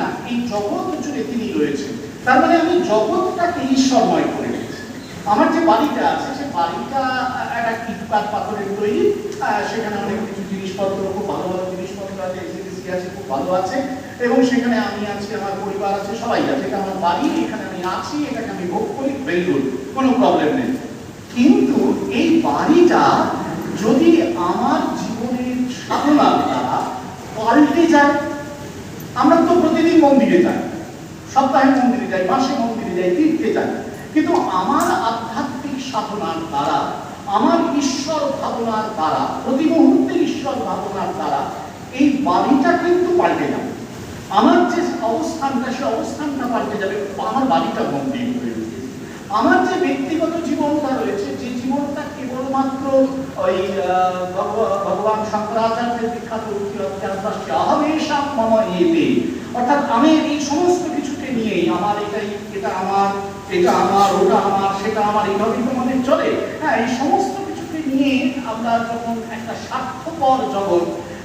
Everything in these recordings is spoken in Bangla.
না, এই জগৎ জুড়ে তিনি রয়েছেন। তার মানে আমি জগৎটাকে ঈশ্বরময় করে রেখেছি আমার যে বাড়িটা আছে, সে বাড়িটা একটা ইটকাট পাথরের তৈরি। সেখানে অনেক কিছু জিনিসপত্র, খুব ভালো ভালো জিনিসপত্র আছে, এসিডিসি আছে, খুব ভালো আছে। এবং সেখানে আমি আছি, আমার পরিবার আছে, সবাই আছে। এটা আমার বাড়ি, এখানে আমি আছি, এটাকে আমি ভোগ করি ভেরি কোনো প্রবলেম নেই। কিন্তু এই বাড়িটা যদি আমার জীবনের সাধনার দ্বারা পাল্টে যায় আমরা তো প্রতিদিন মন্দিরে যাই, সপ্তাহে মন্দিরে যাই, মাসে মন্দিরে যাই, তীর্থে যাই। কিন্তু আমার আধ্যাত্মিক সাধনার দ্বারা, আমার ঈশ্বর ভাবনার দ্বারা, প্রতি মুহূর্তে ঈশ্বর ভাবনার দ্বারা, এই বাড়িটা কিন্তু পাল্টে যাবে। আমার যে অবস্থানটা, সে অবস্থানটা পাল্টে যাবে, আমার বাড়িটা মন্দির হয়ে উঠবে। আমার যে ব্যক্তিগত জীবনটা রয়েছে, যে জীবনটা কেবলমাত্র ওই ভগবান শঙ্করাচার্যের বিখ্যাত উক্তি এতে অর্থাৎ আমি এই সমস্ত কিছুকে নিয়েই আমার এটাই, এটা আমার এটা আমার, ওটা আমার, সেটা আমার, এইভাবেই তো মনে চলে। হ্যাঁ এই সমস্ত কিছুকে নিয়ে আমরা যখন একটা স্বার্থপর জগৎ,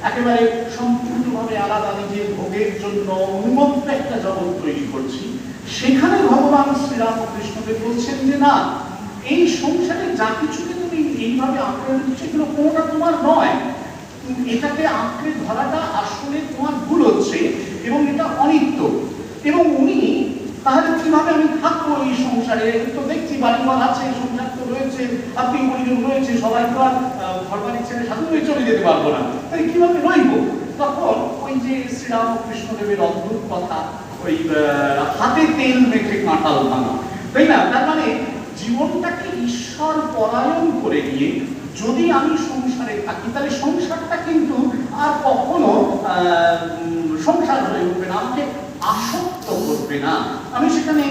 একেবারে সম্পূর্ণভাবে আলাদা নিজের ভোগের জন্য উন্মুক্ত একটা জগৎ তৈরি করছি, সেখানে ভগবান শ্রীরামকৃষ্ণকে বলছেন যে, না, এই সংসারে যা কিছুকে তুমি এইভাবে আঁকড়ে দিচ্ছ, এগুলো কোনোটা তোমার নয়। এটাকে আঁকড়ে ধরাটা আসলে তোমার ভুল হচ্ছে এবং এটা অনিত্য। এবং উনি, তাহলে কীভাবে আমি থাকব এই সংসারে? তো দেখছি বাড়িঘর আছে, সংসার তো রয়েছে আত্মীয় পরিজন রয়েছে, সবাই তো আর ঘর বাড়ি ছেড়ে সাধু হয়ে চলে যেতে পারব না। তাই কীভাবে রইব? তখন ওই যে শ্রীরামকৃষ্ণদেবের অদ্ভুত কথা, ওই হাতে তেল মেখে কাঁঠাল ভাঙা তাই না? তার মানে জীবনটাকে ঈশ্বর পরায়ণ করে নিয়ে যদি আমি সংসারে থাকি, তাহলে সংসারটা কিন্তু আর কখনো আহ, উম, সংসার হয়ে